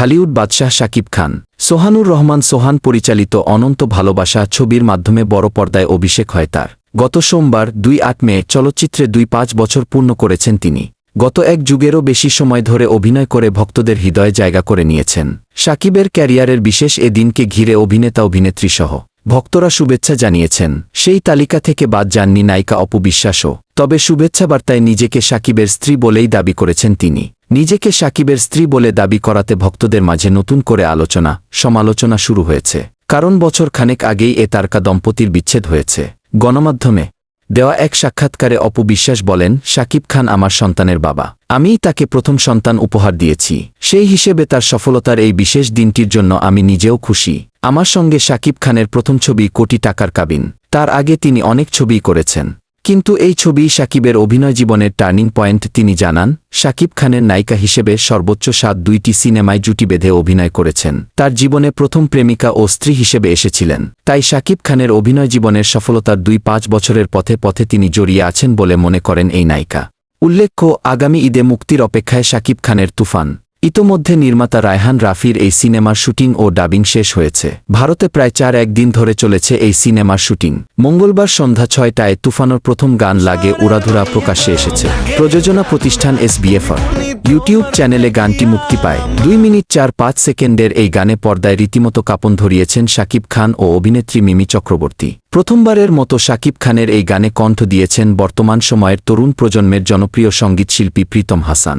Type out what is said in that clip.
ঢালিউড বাদশাহ শাকিব খান। সোহানুর রহমান সোহান পরিচালিত অনন্ত ভালোবাসা ছবির মাধ্যমে বড় পর্দায় অভিষেক হয় তার। গত সোমবার দুই আট মে চলচ্চিত্রে দুই পাঁচ বছর পূর্ণ করেছেন তিনি। গত এক যুগেরও বেশি সময় ধরে অভিনয় করে ভক্তদের হৃদয়ে জায়গা করে নিয়েছেন। সাকিবের ক্যারিয়ারের বিশেষ এ দিনকে ঘিরে অভিনেতা অভিনেত্রীসহ ভক্তরা শুভেচ্ছা জানিয়েছেন, সেই তালিকা থেকে বাদ যাননি নায়িকা অপবিশ্বাসও তবে শুভেচ্ছা বার্তায় নিজেকে সাকিবের স্ত্রী বলেই দাবি করেছেন তিনি। নিজেকে সাকিবের স্ত্রী বলে দাবি করাতে ভক্তদের মাঝে নতুন করে আলোচনা, সমালোচনা শুরু হয়েছে। কারণ বছর খানেক আগেই এ তারকা দম্পতির বিচ্ছেদ হয়েছে। গণমাধ্যমে দেওয়া এক সাক্ষাৎকারে অপবিশ্বাস বলেন, সাকিব খান আমার সন্তানের বাবা। আমিই তাকে প্রথম সন্তান উপহার দিয়েছি। সেই হিসেবে তার সফলতার এই বিশেষ দিনটির জন্য আমি নিজেও খুশি। আমার সঙ্গে সাকিব খানের প্রথম ছবি কোটি টাকার কাবিন। তার আগে তিনি অনেক ছবি করেছেন। কিন্তু এই ছবি সাকিবের অভিনয় জীবনের টার্নিং পয়েন্ট তিনি জানান, সাকিব খানের নায়িকা হিসেবে সর্বোচ্চ সাত দুইটি সিনেমায় জুটি বেঁধে অভিনয় করেছেন। তার জীবনে প্রথম প্রেমিকা ও স্ত্রী হিসেবে এসেছিলেন। তাই সাকিব খানের অভিনয় জীবনের সফলতার দুই পাঁচ বছরের পথে পথে তিনি জড়িয়ে আছেন বলে মনে করেন এই নায়িকা। উল্লেখ্য, আগামী ঈদে মুক্তির অপেক্ষায় সাকিব খানের তুফান। ইতোমধ্যে নির্মাতা রায়হান রাফির এই সিনেমার শুটিং ও ডাবিং শেষ হয়েছে। ভারতে প্রায় চার একদিন ধরে চলেছে এই সিনেমার শুটিং। মঙ্গলবার সন্ধ্যা ছয়টায় তুফানোর প্রথম গান লাগে উড়াধুরা প্রকাশ্যে এসেছে। প্রযোজনা প্রতিষ্ঠান এসবিএফআর। ইউটিউব চ্যানেলে গানটি মুক্তি পায়। দুই মিনিট চার পাঁচ সেকেন্ডের এই গানে পর্দায় রীতিমতো কাপন ধরিয়েছেন শাকিব খান ও অভিনেত্রী মিমি চক্রবর্তী। প্রথমবারের মতো শাকিব খানের এই গানে কণ্ঠ দিয়েছেন বর্তমান সময়ের তরুণ প্রজন্মের জনপ্রিয় সঙ্গীতশিল্পী প্রীতম হাসান।